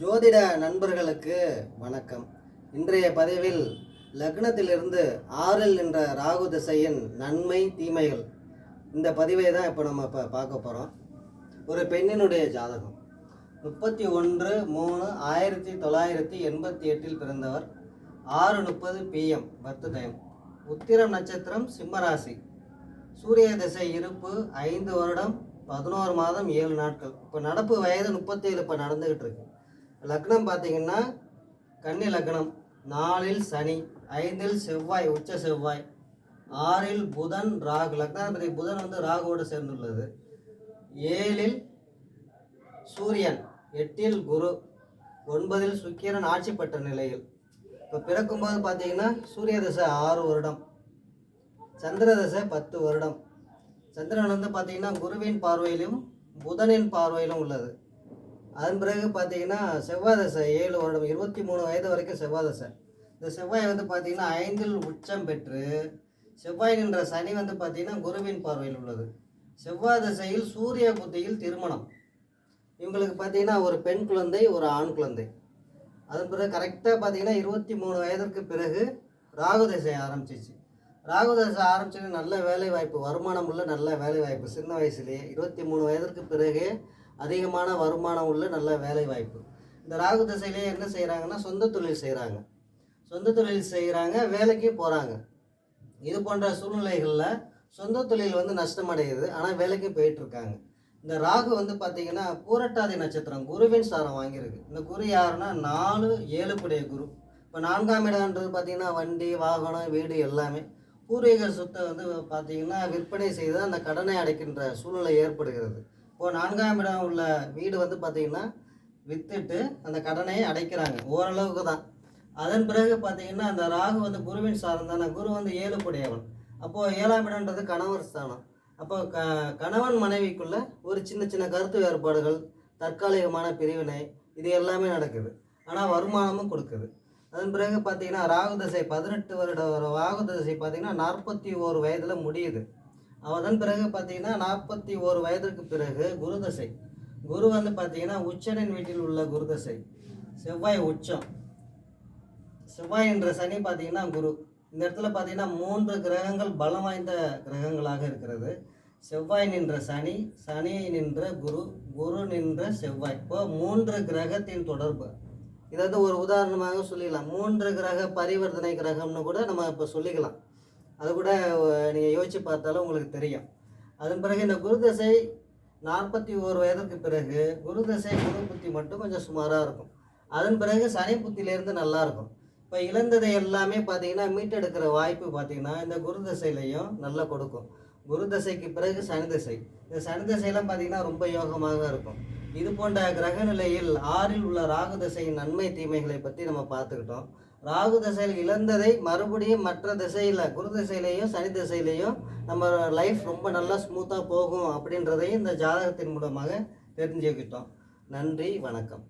ஜோதிட நண்பர்களுக்கு வணக்கம். இன்றைய பதிவில் லக்னத்திலிருந்து ஆறில் நின்ற ராகு திசையின் நன்மை தீமைகள். இந்த பதிவை தான் இப்போ நம்ம இப்போ பார்க்க போகிறோம் ஒரு பெண்ணினுடைய ஜாதகம். முப்பத்தி ஒன்று மூணு ஆயிரத்தி தொள்ளாயிரத்தி எண்பத்தி எட்டில் பிறந்தவர். ஆறு முப்பது பிஎம் பர்த் டைம். உத்திரம் நட்சத்திரம் சிம்மராசி சூரிய திசை இருப்பு ஐந்து வருடம் பதினோரு மாதம் ஏழு நாட்கள். இப்போ நடப்பு வயது முப்பத்தேழு இப்போ நடந்துக்கிட்டு இருக்கு. லக்னம் பார்த்தீங்கன்னா கன்னி லக்னம். நாலில் சனி ஐந்தில் செவ்வாய் உச்ச செவ்வாய். ஆறில் புதன் ராகு. லக்னாதிபதி புதன் வந்து ராகுவோடு சேர்ந்துள்ளது. ஏழில் சூரியன் எட்டில் குரு ஒன்பதில் சுக்கிரன் ஆட்சி பெற்ற நிலையில். இப்போ பிறக்கும்போது பார்த்தீங்கன்னா சூரிய தசை ஆறு வருடம் சந்திர தசை பத்து வருடம். சந்திரன் வந்து பார்த்தீங்கன்னா குருவின் பார்வையிலும் புதனின் பார்வையிலும் உள்ளது. அதன் பிறகு பார்த்தீங்கன்னா செவ்வாய் தசை ஏழு வருடம் இருபத்தி மூணு வயது வரைக்கும் செவ்வாய் தசை இந்த செவ்வாய் வந்து பார்த்தீங்கன்னா ஐந்தில் உச்சம் பெற்று செவ்வாய் நின்ற சனி வந்து பார்த்தீங்கன்னா குருவின் பார்வையில் உள்ளது. செவ்வாய் தசையில் சூரிய புத்தியில் திருமணம். இவங்களுக்கு பார்த்தீங்கன்னா ஒரு பெண் குழந்தை ஒரு ஆண் குழந்தை. அதன் பிறகு கரெக்டாக பார்த்தீங்கன்னா இருபத்தி மூணு வயதிற்கு பிறகு ராகு தசை ஆரம்பிச்சிச்சு. ராகு தசை ஆரம்பிச்சது நல்ல வேலை வாய்ப்பு வருமானம் உள்ள நல்ல வேலை வாய்ப்பு சின்ன வயசுலேயே இருபத்தி மூணு வயதிற்கு பிறகு அதிகமான வருமானம் உள்ள நல்ல வேலை வாய்ப்பு இந்த ராகு திசையிலே என்ன செய்கிறாங்கன்னா சொந்த தொழில் செய்கிறாங்க சொந்த தொழில் செய்கிறாங்க வேலைக்கு போகிறாங்க இது போன்ற சூழ்நிலைகளில் சொந்த தொழில் வந்து நஷ்டமடையுது. ஆனால் வேலைக்கு போயிட்டுருக்காங்க. இந்த ராகு வந்து பார்த்தீங்கன்னா பூரட்டாதி நட்சத்திரம் குருவின் சாரம் வாங்கியிருக்கு. இந்த குரு யாருன்னா நாலு ஏழுக்குடைய குரு. இப்போ நான்காம் இடம்ன்றது பார்த்தீங்கன்னா வண்டி வாகனம் வீடு எல்லாமே. பூர்வீக சொத்தை வந்து பார்த்தீங்கன்னா விற்பனை செய்து அந்த கடனை அடைக்கின்ற சூழ்நிலை ஏற்படுகிறது. இப்போ நான்காம் இடம் உள்ள வீடு வந்து பார்த்தீங்கன்னா வித்துட்டு அந்த கடனை அடைக்கிறாங்க. ஓரளவுக்கு தான். அதன் பிறகு பார்த்தீங்கன்னா அந்த ராகு வந்து குருவின் சாரம் தானே. குரு வந்து ஏழுக்குடையவன் அப்போது ஏழாம் இடம்ன்றது கணவர் ஸ்தானம். அப்போ க கணவன் மனைவிக்குள்ள ஒரு சின்ன சின்ன கருத்து வேறுபாடுகள் தற்காலிகமான பிரிவினை இது எல்லாமே நடக்குது. ஆனால் வருமானமும் கொடுக்குது. அதன் பிறகு பார்த்தீங்கன்னா ராகு தசை பதினெட்டு வருட வர ராகு தசை பார்த்தீங்கன்னா நாற்பத்தி ஓரு வயதில் முடியுது. அதன் பிறகு பார்த்தீங்கன்னா நாற்பத்தி ஓரு வயதிற்கு பிறகு குருதசை. குரு வந்து பார்த்தீங்கன்னா உச்சனின் வீட்டில் உள்ள குருதசை. செவ்வாய் உச்சம். செவ்வாய் என்ற சனி பார்த்தீங்கன்னா குரு. இந்த இடத்துல பார்த்தீங்கன்னா மூன்று கிரகங்கள் பலம் வாய்ந்த கிரகங்களாக இருக்கிறது. செவ்வாய் நின்ற சனி சனி நின்ற குரு குரு நின்ற செவ்வாய். இப்போ மூன்று கிரகத்தின் தொடர்பு. இதை வந்து ஒரு உதாரணமாக சொல்லிடலாம். மூன்று கிரக பரிவர்த்தனை கிரகம்னு கூட நம்ம இப்போ சொல்லிக்கலாம். அது கூட நீங்கள் யோசித்து பார்த்தாலும் உங்களுக்கு தெரியும். அதன் பிறகு இந்த குரு தசை நாற்பத்தி ஓரு வயதுக்கு பிறகு குரு தசை குரு புத்தி மட்டும் கொஞ்சம் சுமாராக இருக்கும். அதன் பிறகு சனி புத்தியிலேருந்து நல்லாயிருக்கும் இப்போ இழந்ததை எல்லாமே பார்த்தீங்கன்னா மீட்டெடுக்கிற வாய்ப்பு பார்த்தீங்கன்னா இந்த குரு தசையிலையும் நல்லா கொடுக்கும். குரு தசைக்கு பிறகு சனி தசை. இந்த சனி தசையெல்லாம் பார்த்தீங்கன்னா ரொம்ப யோகமாக இருக்கும். இது போன்ற கிரக நிலையில் ஆறில் உள்ள ராகு தசையின் நன்மை தீமைகளை பற்றி நம்ம பார்த்துக்கிட்டோம். ராகு திசையில் இழந்ததை மறுபடியும் மற்ற திசையில் குரு திசையிலையும் சனி திசையிலையும் நம்ம லைஃப் ரொம்ப நல்லா ஸ்மூத்தாக போகும் அப்படின்றதையும் இந்த ஜாதகத்தின் மூலமாக தெரிஞ்சுக்கிட்டோம் நன்றி வணக்கம்.